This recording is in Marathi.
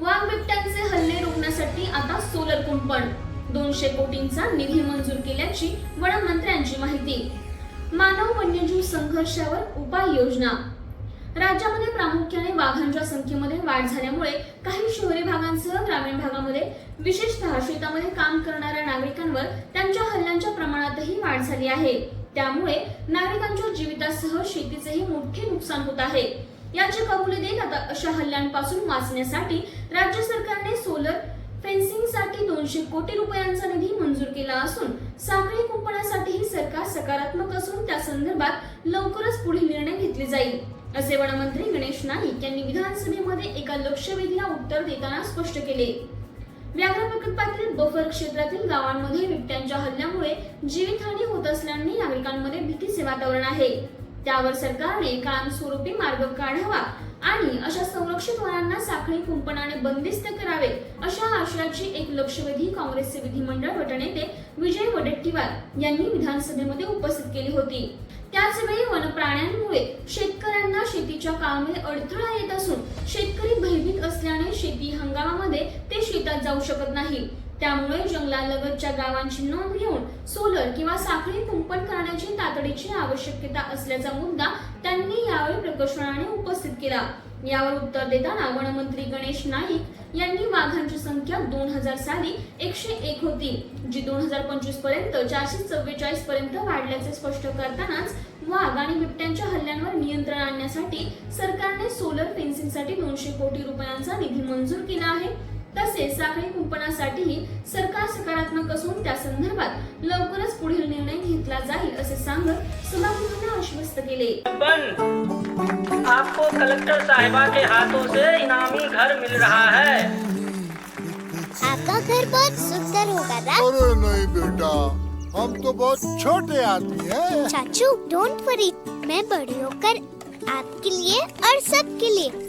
वाघ बिबट्यांचे हल्ले रोखण्यासाठी आता सोलर कुंपण दोनशे कोटींचा निधी मंजूर केल्याची वनमंत्र्यांची माहिती. मानव वन्यजीव संघर्षावर उपाययोजना राज्यामध्ये प्रामुख्याने वाघांच्या संख्येमध्ये वाढ झाल्यामुळे काही शहरी भागांसह ग्रामीण भागामध्ये विशेषतः शेतामध्ये काम करणाऱ्या नागरिकांवर त्यांच्या हल्ल्यांच्या प्रमाणातही वाढ झाली आहे. त्यामुळे नागरिकांच्या जीवितासह शेतीचेही मोठे नुकसान होत आहे. याची कबुली देत अशा हल्ल्यांपासून वाचण्यासाठी राज्य सरकारने सोलर फेन्सिंगसाठी दोनशे कोटी रुपयांचा निधी मंजूर केला असून साखळी कुंपणासाठीही सरकार सकारात्मक असून त्या संदर्भात लवकरच पुढील निर्णय घेतले जाईल. असे वनमंत्री गणेश नाईक यांनी विधानसभेमध्ये एका लक्षवेधीला उत्तर देताना स्पष्ट केले. व्याघ्र प्रकल्पातील बफर क्षेत्रातील गावांमध्ये बिबट्यांच्या हल्ल्यामुळे जीवितहानी होत असल्याने नागरिकांमध्ये भीतीचे वातावरण आहे. त्यावर सरकारने कायमस्वरूपी मार्ग काढावा आणि अशा संरक्षित वनांना साखळी कुंपणाने बंदिस्त करावे अशा आशयाची एक लक्षवेधी काँग्रेसचे विधिमंडळ गटनेते विजय वडेट्टीवार यांनी विधानसभेमध्ये उपस्थित केली होती. त्याचवेळी वनप्राण्यांमुळे शेतकऱ्यांना शेतीच्या कामामध्ये अडथळा येत असून शेतकरी भयभीत असल्याने शेती हंगामामध्ये ते शेतात जाऊ शकत नाही. त्यामुळे जंगलालगतच्या गावांची नोंद घेऊन सोलर किंवा साखळी कुंपण करण्याची तातडीची आवश्यकता असल्याचा मुद्दा त्यांनी यावेळी प्रकर्षणाने उपस्थित केला. यावर उत्तर देताना वनमंत्री गणेश नाईक यांनी वाघांची संख्या दोन हजार साली एकशे एक होती जी दोन हजार पंचवीसपर्यंत चारशे चव्वेचाळीस पर्यंत वाढल्याचे स्पष्ट करतानाच वाघ आणि बिबट्यांच्या हल्ल्यांवर नियंत्रण आणण्यासाठी सरकारने सोलर फेन्सिंगसाठी दोनशे कोटी रुपयांचा निधी मंजूर केला आहे. तसेच साखळी कुंपणासाठीही सरकार सकारात्मक असून त्या संदर्भात लवकरच पुढील निर्णय घेतला जाईल असे सांगत सभागृहांना आश्वस्त केले. बन आपको कलेक्टर साहिबा के हाथों से इनामी घर मिल रहा है। आपका घर बहुत सुंदर होगा ना अरे नहीं बेटा हम तो बहुत छोटे आदमी हैं। चाचू डोंट वरी मैं बड़ी होकर आपके लिए और सबके लिए